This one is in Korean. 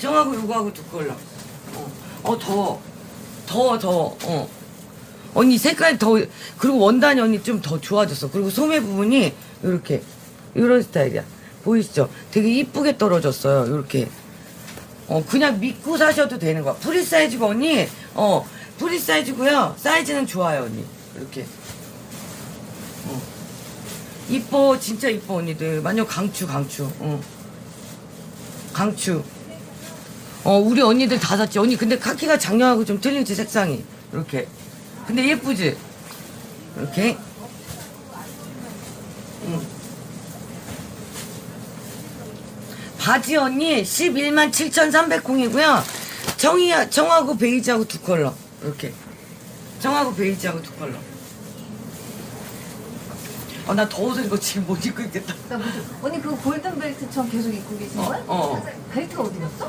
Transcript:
정하고 요거하고 두 컬러. 어, 어 더워. 더워, 더워. 어. 언니 색깔 더, 그리고 원단이 언니 좀 더 좋아졌어. 그리고 소매 부분이 요렇게, 요런 스타일이야. 보이시죠? 되게 이쁘게 떨어졌어요. 요렇게. 어, 그냥 믿고 사셔도 되는 거야. 프리 사이즈가 언니, 어, 프리 사이즈고요. 사이즈는 좋아요, 언니. 이렇게. 어. 이뻐, 진짜 이뻐, 언니들. 완전 강추, 강추. 어. 강추. 어, 우리 언니들 다 샀지. 언니, 근데 카키가 작년하고 좀 틀리지, 색상이. 이렇게. 근데 예쁘지? 이렇게. 응. 바지 언니 11만 7,300공이고요. 정이, 정하고 베이지하고 두 컬러. 이렇게. 정하고 베이지하고 두 컬러. 어, 나 더워서 이거 지금 못 입고 있겠다. 나 무슨 언니 그 골든 벨트 처럼 계속 입고 계신 어, 거야? 어. 벨트가 어디 갔어?